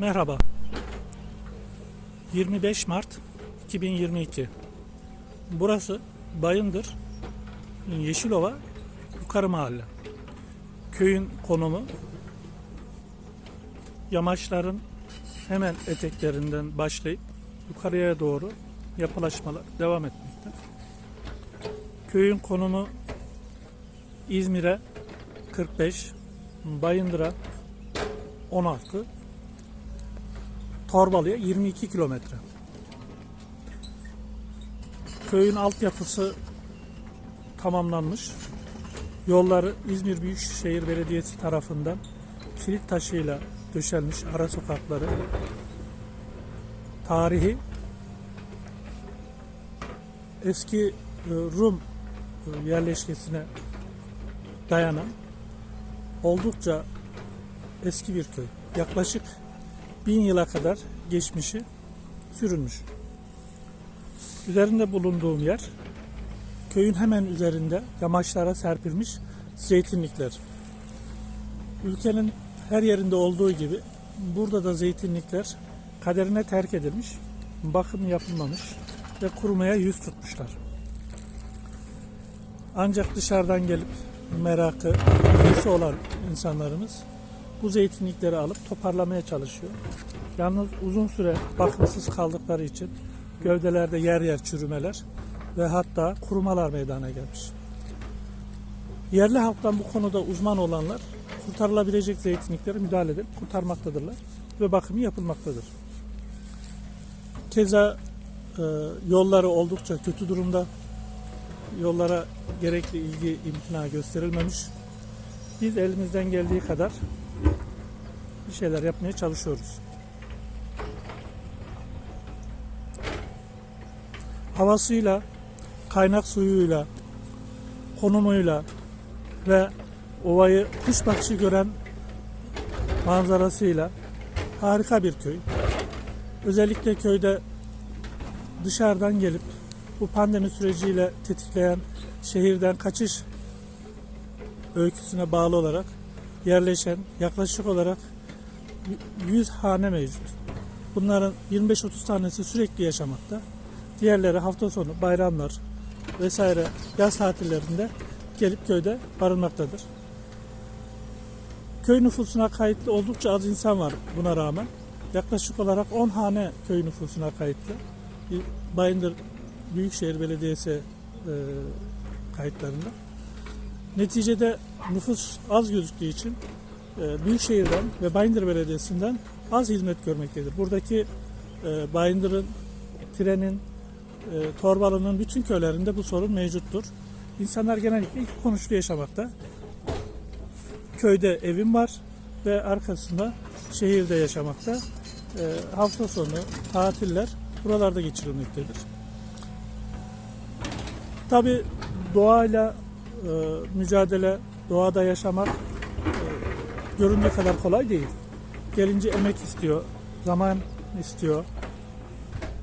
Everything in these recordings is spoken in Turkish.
Merhaba. 25 Mart 2022. Burası Bayındır, Yeşilova, Yukarı Mahalle. Köyün konumu yamaçların hemen eteklerinden başlayıp yukarıya doğru yapılaşmalar devam etmekte. Köyün konumu İzmir'e 45, Bayındır'a 16, Torbalı'ya 22 kilometre. Köyün altyapısı tamamlanmış. Yolları İzmir Büyükşehir Belediyesi tarafından kilit taşıyla döşelmiş ara sokakları. Tarihi eski e, Rum e, yerleşkesine dayanan oldukça eski bir köy. Yaklaşık bin yıla kadar geçmişi sürülmüş. Üzerinde bulunduğum yer köyün hemen üzerinde yamaçlara serpilmiş zeytinlikler. Ülkenin her yerinde olduğu gibi burada da zeytinlikler kaderine terk edilmiş, bakım yapılmamış ve kurumaya yüz tutmuşlar. Ancak dışarıdan gelip merakı, ilgisi olan insanlarımız bu zeytinlikleri alıp toparlamaya çalışıyor. Yalnız uzun süre bakımsız kaldıkları için gövdelerde yer yer çürümeler ve hatta kurumalar meydana gelmiş. Yerli halktan bu konuda uzman olanlar kurtarılabilecek zeytinlikleri müdahale edip kurtarmaktadırlar ve bakımı yapılmaktadır. Keza e, yolları oldukça kötü durumda. Yollara gerekli ilgi imtina gösterilmemiş. Biz elimizden geldiği kadar bir şeyler yapmaya çalışıyoruz. Havasıyla, kaynak suyuyla, konumuyla ve ovayı kuş bakışı gören manzarasıyla harika bir köy. Özellikle köyde dışarıdan gelip bu pandemi süreciyle tetikleyen şehirden kaçış öyküsüne bağlı olarak yerleşen yaklaşık olarak 100 hane mevcut. Bunların 25-30 tanesi sürekli yaşamakta. Diğerleri hafta sonu, bayramlar vesaire yaz tatillerinde gelip köyde barınmaktadır. Köy nüfusuna kayıtlı oldukça az insan var buna rağmen. Yaklaşık olarak 10 hane köy nüfusuna kayıtlı. Bayındır Büyükşehir Belediyesi e, kayıtlarında. Neticede nüfus az gözüktüğü için e, Büyükşehir'den ve Bayındır Belediyesi'nden az hizmet görmektedir. Buradaki e, Bayındır'ın, Trenin, e, Torbalı'nın bütün köylerinde bu sorun mevcuttur. İnsanlar genellikle iki konuşlu yaşamakta. Köyde evim var ve arkasında şehirde yaşamakta. E, hafta sonu, tatiller buralarda geçirilmektedir. Tabi doğayla mücadele, doğada yaşamak e, göründüğü kadar kolay değil. Gelince emek istiyor, zaman istiyor,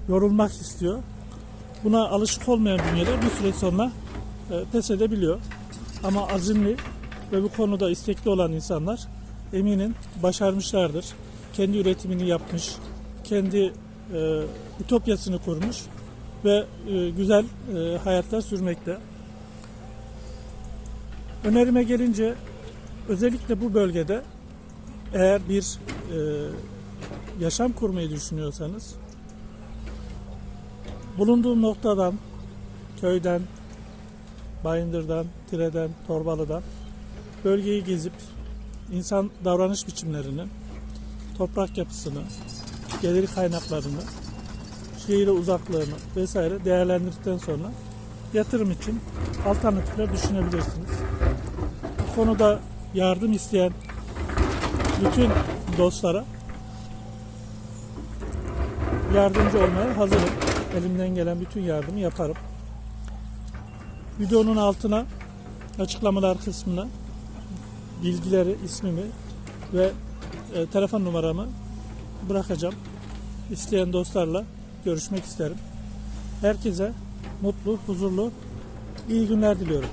yorulmak istiyor. Buna alışık olmayan bünyeler bir süre sonra e, pes edebiliyor. Ama azimli ve bu konuda istekli olan insanlar eminim başarmışlardır. Kendi üretimini yapmış, kendi e, ütopyasını kurmuş ve e, güzel e, hayatlar sürmekte. Önerime gelince özellikle bu bölgede eğer bir e, yaşam kurmayı düşünüyorsanız bulunduğum noktadan, köyden, Bayındır'dan, Tire'den, Torbalı'dan bölgeyi gezip insan davranış biçimlerini, toprak yapısını, gelir kaynaklarını, şehire uzaklığını vesaire değerlendirdikten sonra yatırım için alternatifler düşünebilirsiniz. Konuda yardım isteyen bütün dostlara yardımcı olmaya hazırım. Elimden gelen bütün yardımı yaparım. Videonun altına açıklamalar kısmına bilgileri, ismimi ve e, telefon numaramı bırakacağım. İsteyen dostlarla görüşmek isterim. Herkese mutlu, huzurlu, iyi günler diliyorum.